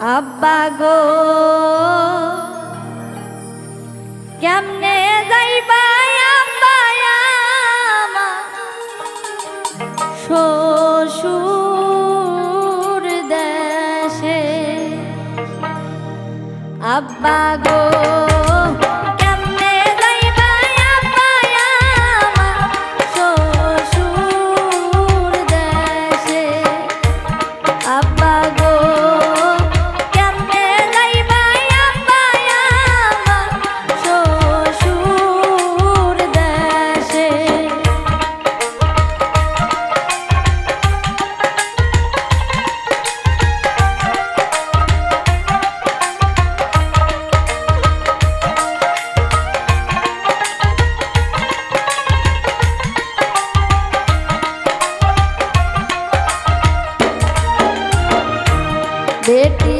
আব্বা গো কেমনে যাইবা আব্বা আমার? শ্বশুর দেশে। আব্বা গো বেটি গো